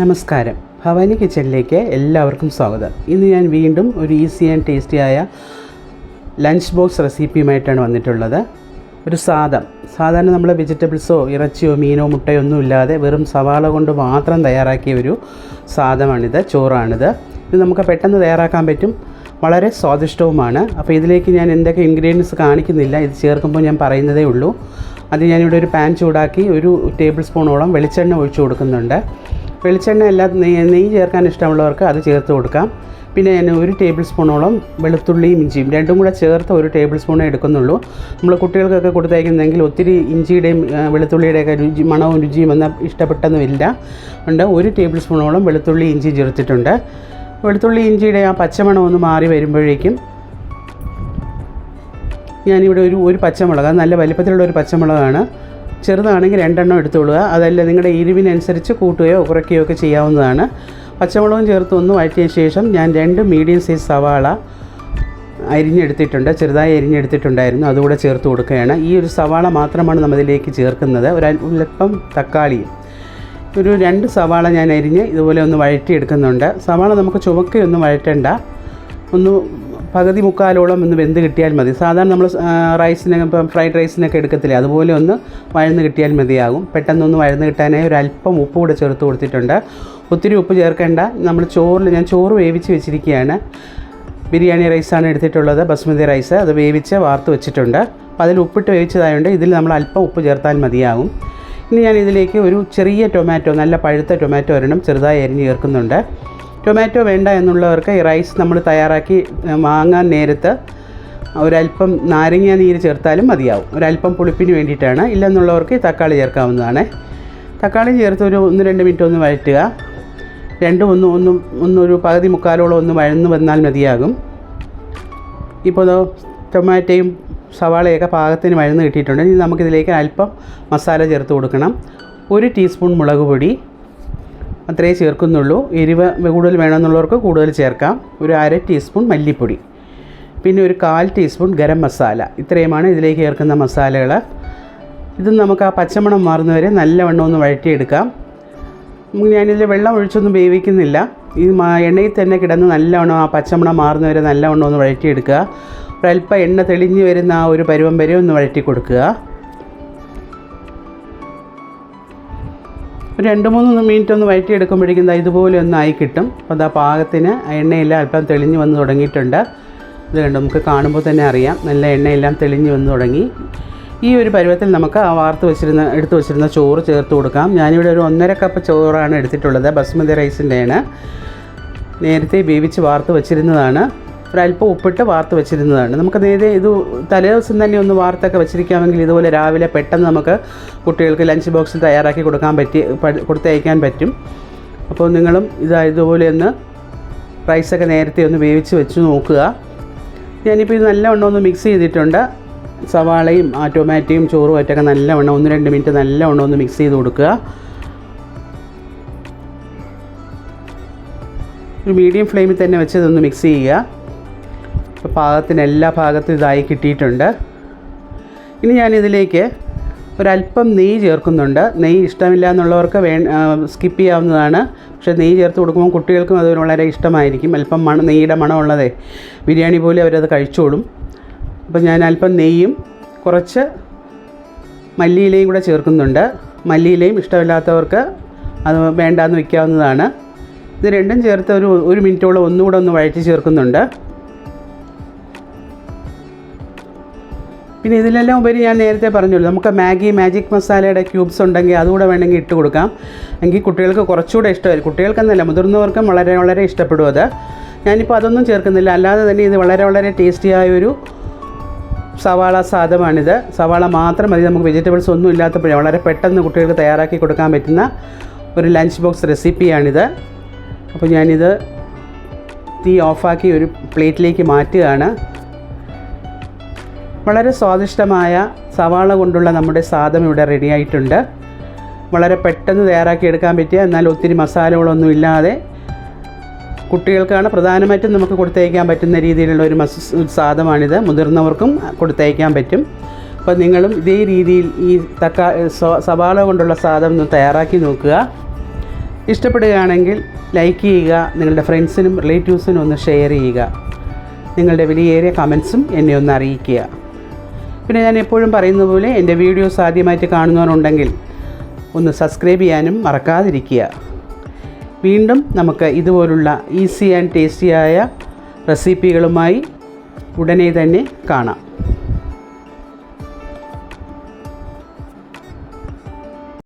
നമസ്കാരം. ഭവാനി കിച്ചണിലേക്ക് എല്ലാവർക്കും സ്വാഗതം. ഇന്ന് ഞാൻ വീണ്ടും ഒരു ഈസി ആൻഡ് ടേസ്റ്റി ആയ ലഞ്ച് ബോക്സ് റെസിപ്പിയുമായിട്ടാണ് വന്നിട്ടുള്ളത്. ഒരു സാധം. സാധാരണ നമ്മൾ വെജിറ്റബിൾസോ ഇറച്ചിയോ മീനോ മുട്ടയോ ഒന്നും ഇല്ലാതെ വെറും സവാള കൊണ്ട് മാത്രം തയ്യാറാക്കിയ ഒരു സാദമാണിത് ചോറാണിത്. ഇത് നമുക്ക് പെട്ടെന്ന് തയ്യാറാക്കാൻ പറ്റും. വളരെ സ്വാദിഷ്ടവുമാണ്. അപ്പോൾ ഇതിലേക്ക് ഞാൻ എന്തൊക്കെ ഇൻഗ്രീഡിയൻസ് കാണിക്കുന്നില്ല. ഇത് ചേർക്കുമ്പോൾ ഞാൻ പറയുന്നതേ ഉള്ളൂ. അത് ഞാനിവിടെ ഒരു പാൻ ചൂടാക്കി ഒരു ടേബിൾ സ്പൂണോളം വെളിച്ചെണ്ണ ഒഴിച്ചു കൊടുക്കുന്നുണ്ട്. വെളിച്ചെണ്ണ എല്ലാ നെയ്യ് ചേർക്കാൻ ഇഷ്ടമുള്ളവർക്ക് അത് ചേർത്ത് കൊടുക്കാം. പിന്നെ ഞാൻ ഒരു ടേബിൾ സ്പൂണോളം വെളുത്തുള്ളിയും ഇഞ്ചിയും രണ്ടും കൂടെ ചേർത്ത് ഒരു ടേബിൾ സ്പൂണേ എടുക്കുന്നുള്ളൂ. നമ്മൾ കുട്ടികൾക്കൊക്കെ കൊടുത്തയക്കുന്നെങ്കിൽ ഒത്തിരി ഇഞ്ചിയുടെയും വെളുത്തുള്ളിയുടെയൊക്കെ രുചി മണവും രുചിയും എന്നാൽ ഇഷ്ടപ്പെട്ടൊന്നുമില്ല ഉണ്ട് ഒരു ടേബിൾ സ്പൂണോളം വെളുത്തുള്ളി ഇഞ്ചി ചേർത്തിട്ടുണ്ട്. വെളുത്തുള്ളി ഇഞ്ചിയുടെ ആ പച്ചമണം ഒന്ന് മാറി വരുമ്പോഴേക്കും ഞാനിവിടെ ഒരു ഒരു പച്ചമുളക് നല്ല വലിപ്പത്തിലുള്ള ഒരു പച്ചമുളകാണ്. ചെറുതാണെങ്കിൽ രണ്ടെണ്ണം എടുത്തുകൊള്ളുക അതല്ല നിങ്ങളുടെ എരിവിനനുസരിച്ച് കൂട്ടുകയോ കുറയ്ക്കുകയോ ഒക്കെ ചെയ്യാവുന്നതാണ്. പച്ചമുളകും ചേർത്ത് ഒന്ന് വഴറ്റിയ ശേഷം ഞാൻ രണ്ട് മീഡിയം സൈസ് സവാള അരിഞ്ഞെടുത്തിട്ടുണ്ട്. ചെറുതായി അരിഞ്ഞെടുത്തിട്ടുണ്ടായിരുന്നു. അതുകൂടെ ചേർത്ത് കൊടുക്കുകയാണ്. ഈ ഒരു സവാള മാത്രമാണ് നമ്മളിലേക്ക് ചേർക്കുന്നത്. ഒരു അല്പം തക്കാളിയും ഒരു രണ്ട് സവാള ഞാൻ അരിഞ്ഞ് ഇതുപോലെ ഒന്ന് വഴറ്റിയെടുക്കുന്നുണ്ട്. സവാള നമുക്ക് ചുവക്കയൊന്നും വഴറ്റണ്ട. ഒന്ന് പകുതി മുക്കാലോളം ഒന്ന് വെന്ത് കിട്ടിയാൽ മതി. സാധാരണ നമ്മൾ റൈസിനൊക്കെ ഇപ്പം ഫ്രൈഡ് റൈസിനൊക്കെ എടുക്കത്തില്ലേ? അതുപോലെ ഒന്ന് വഴന്ന് കിട്ടിയാൽ മതിയാകും. പെട്ടെന്നൊന്ന് വഴന്ന് കിട്ടാനായി ഒരു അല്പം ഉപ്പ് കൂടെ ചേർത്ത് കൊടുത്തിട്ടുണ്ട്. ഒത്തിരി ഉപ്പ് ചേർക്കേണ്ട. നമ്മൾ ചോറിൽ ഞാൻ ചോറ് വേവിച്ച് വെച്ചിരിക്കുകയാണ്. ബിരിയാണി റൈസാണ് എടുത്തിട്ടുള്ളത് ബസ്മതി റൈസ്. അത് വേവിച്ച് വാർത്ത് വെച്ചിട്ടുണ്ട്. അപ്പോൾ അതിൽ ഉപ്പിട്ട് വേവിച്ചതായതുകൊണ്ട് ഇതിൽ നമ്മൾ അല്പം ഉപ്പ് ചേർത്താൽ മതിയാകും. ഇനി ഞാൻ ഇതിലേക്ക് ഒരു ചെറിയ ടൊമാറ്റോ നല്ല പഴുത്ത ടൊമാറ്റോ ഒരെണ്ണം ചെറുതായി അരിഞ്ഞ് ചേർക്കുന്നുണ്ട്. ടൊമാറ്റോ വേണ്ട എന്നുള്ളവർക്ക് ഈ റൈസ് നമ്മൾ തയ്യാറാക്കി വാങ്ങാൻ നേരത്ത് ഒരല്പം നാരങ്ങ നീര് ചേർത്താലും മതിയാവും. ഒരല്പം പുളിപ്പിന് വേണ്ടിയിട്ടാണ്. ഇല്ലെന്നുള്ളവർക്ക് തക്കാളി ചേർക്കാവുന്നതാണ്. തക്കാളി ചേർത്ത് ഒരു ഒന്ന് രണ്ട് മിനിറ്റ് ഒന്ന് വഴറ്റുക. രണ്ടും ഒന്ന് ഒന്നും ഒന്നൊരു പകുതി മുക്കാലോളം ഒന്ന് വഴന്ന് വന്നാൽ മതിയാകും. ഇപ്പോൾ ടൊമാറ്റോയും സവാളയൊക്കെ പാകത്തിന് വഴന്ന് കിട്ടിയിട്ടുണ്ട്. ഇനി നമുക്കിതിലേക്ക് അല്പം മസാല ചേർത്ത് കൊടുക്കണം. ഒരു ടീസ്പൂൺ മുളക് പൊടി അത്രയേ ചേർക്കുന്നുള്ളൂ. എരിവ് കൂടുതൽ വേണമെന്നുള്ളവർക്ക് കൂടുതൽ ചേർക്കാം. ഒരു അര ടീസ്പൂൺ മല്ലിപ്പൊടി. പിന്നെ ഒരു കാൽ ടീസ്പൂൺ ഗരം മസാല. ഇത്രയുമാണ് ഇതിലേക്ക് ചേർക്കുന്ന മസാലകൾ. ഇത് നമുക്ക് ആ പച്ചമണം മാറുന്നവരെ നല്ലവണ്ണം ഒന്ന് വഴറ്റിയെടുക്കാം. ഞാനിതിൽ വെള്ളം ഒഴിച്ചൊന്നും വേവിക്കുന്നില്ല. ഈ എണ്ണയിൽ തന്നെ കിടന്ന് നല്ലവണ്ണം ആ പച്ചമണം മാറുന്നവരെ നല്ലവണ്ണം ഒന്ന് വഴറ്റിയെടുക്കുക. ഒരല്പം എണ്ണ തെളിഞ്ഞ് വരുന്ന ആ ഒരു പരുവം വരെ ഒന്ന് വഴറ്റി കൊടുക്കുക ഒരു രണ്ട് മൂന്ന് മിനിറ്റ് ഒന്ന് വഴറ്റിയെടുക്കുമ്പോഴേക്കും ദാ ഇതുപോലെ ഒന്ന് ആയി കിട്ടും. അപ്പോൾ ആ പാകത്തിന് എണ്ണയെല്ലാം അല്പം തെളിഞ്ഞ് വന്ന് തുടങ്ങിയിട്ടുണ്ട്. ഇത് കണ്ട് നമുക്ക് കാണുമ്പോൾ തന്നെ അറിയാം. നല്ല എണ്ണയെല്ലാം തെളിഞ്ഞ് വന്ന് തുടങ്ങി. ഈ ഒരു പരുവത്തിൽ നമുക്ക് ആ വാർത്ത് വെച്ചിരുന്ന എടുത്ത് വെച്ചിരുന്ന ചോറ് ചേർത്ത് കൊടുക്കാം. ഞാനിവിടെ ഒരു ഒന്നര കപ്പ് ചോറാണ് എടുത്തിട്ടുള്ളത്. ബസ്മതി റൈസിന്റെയാണ് നേരത്തെ വേവിച്ച് വാർത്ത് വെച്ചിരുന്നതാണ്. ഒരല്പം ഉപ്പിട്ട് വാർത്ത് വെച്ചിരുന്നതാണ്. നമുക്ക് നേരെ ഇത് തലേദിവസം തന്നെ ഒന്ന് വാർത്തൊക്കെ വെച്ചിരിക്കാമെങ്കിൽ ഇതുപോലെ രാവിലെ പെട്ടെന്ന് നമുക്ക് കുട്ടികൾക്ക് ലഞ്ച് ബോക്സിൽ തയ്യാറാക്കി കൊടുക്കാൻ പറ്റി കൊടുത്തയക്കാൻ പറ്റും. അപ്പോൾ നിങ്ങളും ഇത് ഇതുപോലെ ഒന്ന് റൈസൊക്കെ നേരത്തെ ഒന്ന് വേവിച്ച് വെച്ച് നോക്കുക. ഞാനിപ്പോൾ ഇത് നല്ലവണ്ണം ഒന്ന് മിക്സ് ചെയ്തിട്ടുണ്ട്. സവാളയും ആ ടൊമാറ്റോയും ചോറും ആയിട്ടൊക്കെ നല്ലവണ്ണം ഒന്ന് രണ്ട് മിനിറ്റ് നല്ലവണ്ണം ഒന്ന് മിക്സ് ചെയ്ത് കൊടുക്കുക. ഒരു മീഡിയം ഫ്ലെയിമിൽ തന്നെ വെച്ച് ഇതൊന്ന് മിക്സ് ചെയ്യുക. അപ്പോൾ പാകത്തിന് എല്ലാ ഭാഗത്തും ഇതായി കിട്ടിയിട്ടുണ്ട്. ഇനി ഞാനിതിലേക്ക് ഒരല്പം നെയ്യ് ചേർക്കുന്നുണ്ട്. നെയ്യ് ഇഷ്ടമില്ല എന്നുള്ളവർക്ക് വേ സ്കിപ്പ് ചെയ്യാവുന്നതാണ്. പക്ഷേ നെയ്യ് ചേർത്ത് കൊടുക്കുമ്പോൾ കുട്ടികൾക്കും അത് വളരെ ഇഷ്ടമായിരിക്കും. അല്പം മണം നെയ്യുടെ മണമുള്ളതേ. ബിരിയാണി പോലെ അവരത് കഴിച്ചോളും. അപ്പോൾ ഞാൻ അല്പം നെയ്യും കുറച്ച് മല്ലിയിലയും കൂടെ ചേർക്കുന്നുണ്ട്. മല്ലിയിലയും ഇഷ്ടമില്ലാത്തവർക്ക് അത് വേണ്ടാന്ന് വയ്ക്കാവുന്നതാണ് ഇത് രണ്ടും ചേർത്ത് ഒരു ഒരു മിനിറ്റോളം ഒന്നുകൂടെ ഒന്ന് വഴറ്റി ചേർക്കുന്നുണ്ട്. പിന്നെ ഇതിലെല്ലാം ഉപരി ഞാൻ നേരത്തെ പറഞ്ഞല്ലോ നമുക്ക് മാഗി മാജിക് മസാലയുടെ ക്യൂബ്സ് ഉണ്ടെങ്കിൽ അതുകൂടെ വേണമെങ്കിൽ ഇട്ട് കൊടുക്കാം. എങ്കിൽ കുട്ടികൾക്ക് കുറച്ചുകൂടെ ഇഷ്ടമായി കുട്ടികൾക്കെന്നല്ല മുതിർന്നവർക്കും വളരെ വളരെ ഇഷ്ടപ്പെടും അത്. ഞാനിപ്പോൾ അതൊന്നും ചേർക്കുന്നില്ല. അല്ലാതെ തന്നെ ഇത് വളരെ വളരെ ടേസ്റ്റിയായ ഒരു സവാള സാധമാണിത് സവാള മാത്രം മതി. നമുക്ക് വെജിറ്റബിൾസ് ഒന്നും ഇല്ലാത്തപ്പോഴേ വളരെ പെട്ടെന്ന് കുട്ടികൾക്ക് തയ്യാറാക്കി കൊടുക്കാൻ പറ്റുന്ന ഒരു ലഞ്ച് ബോക്സ് റെസിപ്പിയാണിത് അപ്പോൾ ഞാനിത് തീ ഓഫാക്കി ഒരു പ്ലേറ്റിലേക്ക് മാറ്റുകയാണ്. വളരെ സ്വാദിഷ്ടമായ സവാള കൊണ്ടുള്ള നമ്മുടെ സാധം ഇവിടെ റെഡി ആയിട്ടുണ്ട്. വളരെ പെട്ടെന്ന് തയ്യാറാക്കി എടുക്കാൻ പറ്റിയ എന്നാൽ ഒത്തിരി മസാലകളൊന്നും ഇല്ലാതെ കുട്ടികൾക്കാണ് പ്രധാനമായിട്ടും നമുക്ക് കൊടുത്തയക്കാൻ പറ്റുന്ന രീതിയിലുള്ള ഒരു മസ് മുതിർന്നവർക്കും കൊടുത്തയക്കാൻ പറ്റും. അപ്പോൾ നിങ്ങളും ഇതേ രീതിയിൽ ഈ തക്കാ സവാള കൊണ്ടുള്ള സാധനം ഒന്ന് തയ്യാറാക്കി നോക്കുക. ഇഷ്ടപ്പെടുകയാണെങ്കിൽ ലൈക്ക് ചെയ്യുക നിങ്ങളുടെ ഫ്രണ്ട്സിനും റിലേറ്റീവ്സിനും ഒന്ന് ഷെയർ ചെയ്യുക. നിങ്ങളുടെ വിലയേറിയ കമൻസും എന്നെ ഒന്ന് അറിയിക്കുക. പിന്നെ ഞാൻ എപ്പോഴും പറയുന്ന പോലെ എന്റെ വീഡിയോസ് ആദ്യമായിട്ട് കാണുന്നവരുണ്ടെങ്കിൽ ഒന്ന് സബ്സ്ക്രൈബ് ചെയ്യാനും മറക്കാതിരിക്കുക. വീണ്ടും നമുക്ക് ഇതുപോലുള്ള ഈസി ആൻഡ് ടേസ്റ്റിയായ റെസിപ്പികളുമായി ഉടനെ തന്നെ കാണാം.